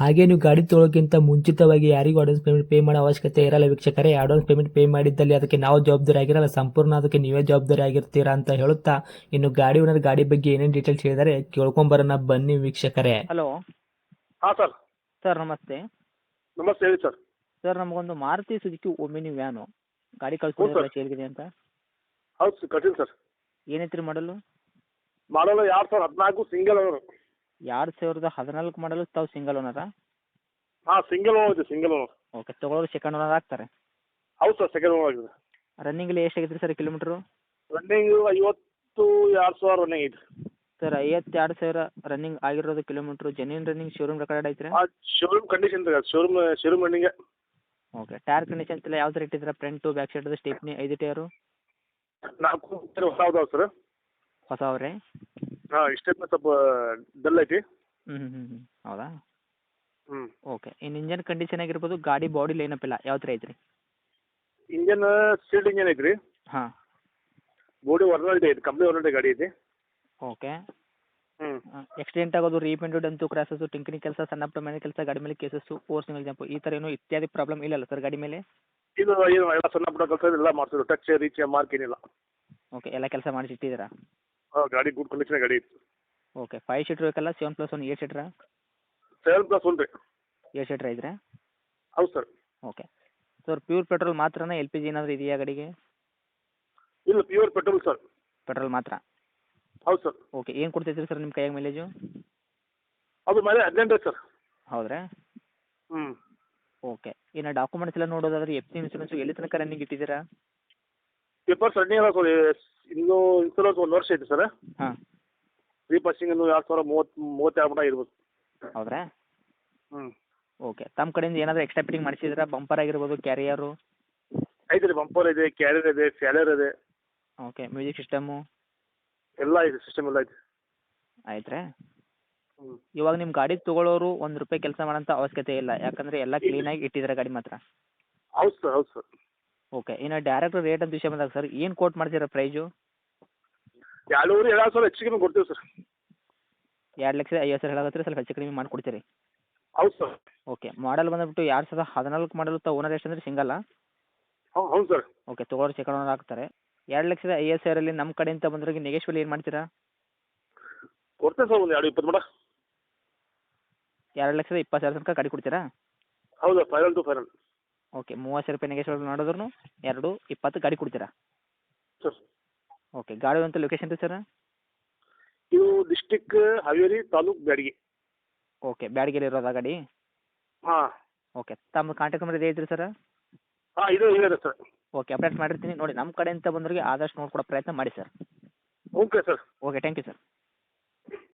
ಹಾಗೆ ನೀವು ಗಾಡಿ ತೊಳೋಕ್ಕಿಂತ ಮುಂಚಿತವಾಗಿ ಯಾರಿಗೂ ಅಡ್ವಾನ್ಸ್ ಪೇಮೆಂಟ್ ಪೇ ಮಾಡೋ ಅವಶ್ಯಕತೆ ಇರಲ್ಲ ವೀಕ್ಷಕರೇ. ಅಡ್ವಾನ್ಸ್ ಪೇಮೆಂಟ್ ಪೇ ಮಾಡಿದ್ದಲ್ಲಿ ಅದಕ್ಕೆ ನಾವು ಜವಾಬ್ದಾರಿ ಆಗಿರಲ್ಲ. ಸಂಪೂರ್ಣ ಅದಕ್ಕೆ ನೀವೇ ಜವಾಬ್ದಾರಿ ಆಗಿರ್ತೀರಾ ಅಂತ ಹೇಳುತ್ತಾ ಇನ್ನು ಗಾಡಿ ಓನರ್ ಗಾಡಿ ಬಗ್ಗೆ ಏನೇನು ಡೀಟೇಲ್ಸ್ ಹೇಳಿದರೆ ಕೇಳ್ಕೊಂಬರೋಣ ಬನ್ನಿ ವೀಕ್ಷಕರೇ. ಹಲೋ ಹಾಂ ಸರ್ ಸರ್ ನಮಸ್ತೆ. ನಮಸ್ತೆ ಹೇಳಿ ಸರ್ ಸರ್ ನಮಗೊಂದು ಮಾರುತಿ ಸುಜುಕಿ ಒಮಿನಿ ವ್ಯಾನು ಗಾಡಿ ಕಳ್ಸಿದ್ರೆ ಸರ್. ಅಂತ ಹೌದು ಸರ್ ಕಟ್ಟಿನ ಸರ್ ಏನೈತ್ರಿ ಮಾಡಲು ಮಾಡಲು ಎರಡು ಸರ್ ಹದಿನಾಲ್ಕು ಸಿಂಗಲ್ ಓನರ್ ಎರಡು ಸಾವಿರದ ಹದಿನಾಲ್ಕು ಮಾಡಲು ತಾವು ಸಿಂಗಲ್ ಓನರಾ ಹಾಂ single owner single owner okay ತೊಗೊಳೋರು second owner ಆಗ್ತಾರೆ. ಹೌದು ಸರ್ ಸೆಕೆಂಡ್ ಓನರ್ ಆಗಿದೆ. ರನ್ನಿಂಗಲ್ಲಿ ಎಷ್ಟು ಆಗೈತ್ರಿ ಸರ್ ಕಿಲೋಮೀಟ್ರು ರನ್ನಿಂಗ್ ಐವತ್ತು ಎರಡು ಸಾವಿರ ರನ್ನಿಂಗ್ ಇದೆ ಸರ್ ಐವತ್ತೆರಡು ಸಾವಿರ ರನ್ನಿಂಗ್ ಆಗಿರೋದು kilometre genuine running showroom record ಐತ್ರಿ? ಆ ಶೋರೂಮ್ ಕಂಡೀಷನ್ ರೀ showroom showroom running okay tyre conditions ಎಲ್ಲ ಯಾವ ಥರ ಇದ್ರೆ ಫ್ರಂಟು ಬ್ಯಾಕ್ ಸೈಡ್ ಸ್ಟೇಪ್ನಿ ಐದು ಟೈರು ನಾಲ್ಕು ಹೊಸ ಅದಾವೆ ಸರ್ ಹೊಸವ್ರೆ ಹಾಂ ಇಷ್ಟೇ ಸ್ವಲ್ಪ ಡಲ್ ಐತಿ. ಹ್ಞೂ ಹ್ಞೂ ಹ್ಞೂ ಹ್ಞೂ ಹೌದಾ? ಹ್ಞೂ ಓಕೆ. ಇನ್ನು ಇಂಜನ್ ಕಂಡೀಷನ್ ಆಗಿರ್ಬೋದು ಗಾಡಿ ಬಾಡಿ ಲೈನ್ ಅಪ್ ಇಲ್ಲ ಯಾವ ಥರ ಐತ್ರಿ? ಇಂಜನ್ ಸೀಲ್ಡ್ ಇಂಜನ್ ಐತ್ರಿ. ಹಾಂ. ಬೋಡಿ ಒರಿಜಿನಲ್ ಇದೆ ಐತಿ ಕಂಪ್ನಿ ಒರಿಜಿನಲ್ ಗಾಡಿ ಐತಿ. ಓಕೆ. ಹ್ಞೂ ಎಕ್ಸಿಡೆಂಟ್ ಆಗೋದು ರೀಪೇಂಟೆಡ್ ಅಂತೂ ಕ್ರಾಸಸ್ ಟಿಂಕನಿ ಕೆಲಸ ಸಣ್ಣ ಪುಟ್ಟ ಮನೆ ಕೆಲಸ ಗಾಡಿ ಮೇಲೆ ಕೇಸಸ್ಸು ಫೋರ್ಸಿಂಗ್ ಜಂಪ್ ಈ ಥರ ಏನೋ ಇತ್ಯಾದಿ ಪ್ರಾಬ್ಲಮ್ ಇಲ್ಲಲ್ಲ ಸರ್ ಗಾಡಿ ಮೇಲೆ? ಇದು ಏನು ಎಲ್ಲ ಸಣ್ಣ ಪುಟ್ಟ ಕೆಲಸ ಎಲ್ಲ ಮಾಡ್ತಿದ್ರು ಟಚ್ ರೀಚ್ ಮಾರ್ಕ್ ಏನಿಲ್ಲ. ಓಕೆ ಎಲ್ಲ ಕೆಲಸ ಮಾಡಿಸಿ ಇಟ್ಟಿದ್ದೀರಾ ಹಾಂ ಗಾಡಿ ಗುಡ್ ಕಂಡೀಷನ್ ಗಾಡಿ ಐತಿ ಓಕೆ ಫೈವ್ ಸೀಟ್ರ್ ಬೇಕಲ್ಲ ಸೆವೆನ್ ಪ್ಲಸ್ ಒನ್ ಏಟ್ ಸೀಟ್ರಾ ಸೆವೆನ್ ಪ್ಲಸ್ ಒನ್ ರೀ. ಏಟ್ ಸೀಟ್ರ್ ಇದ್ರೆ? ಹೌದು sir okay sir pure petrol ಮಾತ್ರನಾ L P G ಏನಾದರೂ ಇದೆಯಾ ಗಾಡಿಗೆ? ಇಲ್ಲ ಪ್ಯೂರ್ ಪೆಟ್ರೋಲ್ ಸರ್ ಪೆಟ್ರೋಲ್ ಮಾತ್ರ? ಹೌದು ಸರ್ ಓಕೆ ಏನು ಕೊಡ್ತೈತ್ರಿ ಸರ್ ನಿಮ್ಮ ಕೈಯಾಗ ಮೈಲೇಜು ಅದು ಮೇಲೆ ಹದಿನೆಂಟು ಸರ್ ಹೌದ್ರಾ? ಹ್ಞೂ ಓಕೆ ಇನ್ನು ಡಾಕ್ಯುಮೆಂಟ್ಸ್ ಎಲ್ಲ ನೋಡೋದಾದ್ರೆ ಎಫ್ ಸಿ ಇನ್ಸೂರೆನ್ಸು ಎಲ್ಲಿ ತನಕ ರನ್ನಿಂಗ್ ಇಟ್ಟಿದ್ದೀರಾ? ಪೇಪರ್ಸ್ ರನ್ನಿಂಗ್ ಅದ ಸರ್ ಇನ್ನೂ ಇನ್ಸೂರೆನ್ಸ್ ಒಂದು ವರ್ಷ ಐತೆ ಸರ್. ಹಾಂ. ರೀಪಾಸಿಂಗ್ ಇನ್ನು ಎರಡು ಸಾವಿರ ಮೂವತ್ತು ಮೂವತ್ತೆರಡು ಮಟ ಇರ್ಬೋದು ಹೌದ್ರಾ? ಹ್ಞೂ ಓಕೆ ತಮ್ಮ ಕಡೆಯಿಂದ ಏನಾದರೂ ಎಕ್ಸ್ಟ್ರಾ ಫಿಟ್ಟಿಂಗ್ ಮಾಡಿಸಿದ್ರಾ? ಬಂಪರ್ ಆಗಿರ್ಬೋದು ಕ್ಯಾರಿಯರು ಐತೆ ರೀ ಬಂಪರ್ ಇದೆ ಕ್ಯಾರಿಯರ್ ಇದೆ ಫ್ಯಾಲರ್ ಇದೆ. ಓಕೆ ಮ್ಯೂಸಿಕ್ ಸಿಸ್ಟಮು ಎಲ್ಲ ಇದೆ ಸಿಸ್ಟಮ್ ಎಲ್ಲ ಐತೆ. ಆಯ್ತ್ರಾ? ಹ್ಞೂ ಇವಾಗ ನಿಮ್ಮ ಗಾಡಿ ತೊಗೊಳೋರು ಒಂದು ರೂಪಾಯಿ ಕೆಲಸ ಮಾಡೋಂಥ ಅವಶ್ಯಕತೆ ಇಲ್ಲ. ಯಾಕಂದರೆ ಎಲ್ಲ ಕ್ಲೀನಾಗಿ ಇಟ್ಟಿದ್ದಾರೆ ಗಾಡಿ ಮಾತ್ರ. ಹೌದು ಸರ್ ಹೌದು ಸರ್. ಓಕೆ ಇನ್ನು ಡೈರೆಕ್ಟ್ ರೇಟ್ ಅಂತ ವಿಷಯ ಬಂದಾಗ ಸರ್ ಏನು ಕೋಟ್ ಮಾಡ್ತೀರಾ ಪ್ರೈಸು ಎರಡೂವರೆ ಎರಡು ಸಾವಿರ ಹೆಚ್ಚಿಗೆ ಕೊಡ್ತೀವಿ ಸರ್ ಎರಡು ಲಕ್ಷದ ಐವತ್ತು ಸಾವಿರ ಹೇಳಾಗತ್ತೀರಿ ಸ್ವಲ್ಪ ಹೆಚ್ಚು ಕಡಿಮೆ ಮಾಡಿಕೊಡ್ತೀರಿ. ಹೌದು ಸರ್ ಓಕೆ ಮಾಡಲ್ ಬಂದ್ಬಿಟ್ಟು ಎರಡು ಸಾವಿರದ ಹದಿನಾಲ್ಕು ಮಾಡಲ್ ತ ಓನರ್ ಎಷ್ಟು ಅಂದರೆ ಸಿಂಗಲ್ಲ ಹೌದು ಹೌದು ಸರ್ ಓಕೆ ತೊಗೊಳೋರು ಸೆಕೆಂಡ್ ಓನರ್ ಆಗ್ತಾರೆ ಎರಡು ಲಕ್ಷದ ಐವತ್ತು ಸಾವಿರಲ್ಲಿ ನಮ್ಮ ಕಡೆಯಿಂದ ಬಂದ್ರಿಗೆ ನೆಗೆಶ್ವಲ್ ಏನು ಮಾಡ್ತೀರಾ? ಕೊಡ್ತೇನೆ ಸರ್ ಒಂದು ಎರಡು ಇಪ್ಪತ್ತು ಮಟ. ಎರಡು ಲಕ್ಷದ ಇಪ್ಪತ್ತು ಸಾವಿರ ತನಕ ಗಾಡಿ ಕೊಡ್ತೀರಾ? ಹೌದು ಫೈನಲ್ ಟು ಫೈನಲ್ ಓಕೆ ಮೂವತ್ತು ಸಾವಿರ ರೂಪಾಯಿ ನೆಗೆಶ್ವಲ್ ಮಾಡಿದ್ರು ಎರಡು ಇಪ್ಪತ್ತು ಗಾಡಿ ಕೊಡ್ತೀರಾ? ಸರ್ ಓಕೆ ಗಾಡಿ ಅಂತ ಲೊಕೇಶನ್ ರೀ ಸರ್ ಇದು ಡಿಸ್ಟಿಕ್ ಹಾವೇರಿ ತಾಲೂಕ್ ಬ್ಯಾಡಗಿ. ಓಕೆ ಬ್ಯಾಡಗಿಲಿ ಇರೋದಾ ಗಾಡಿ? ಹಾಂ. ಓಕೆ ತಮ್ಮ ಕಾಂಟ್ಯಾಕ್ಟ್ ನಂಬರ್ ಇದೆ ಐತ್ರಿ ಸರ್ ಹಾಂ ಇದು ಇದೆ ಸರ್ ಓಕೆ ಅಪ್ಡೇಟ್ ಮಾಡಿರ್ತೀನಿ. ನೋಡಿ ನಮ್ಮ ಕಡೆಯಿಂದ ಬಂದವರಿಗೆ ಆದಷ್ಟು ನೋಡ್ಕೊಡೋ ಪ್ರಯತ್ನ ಮಾಡಿ sir okay sir okay thank you sir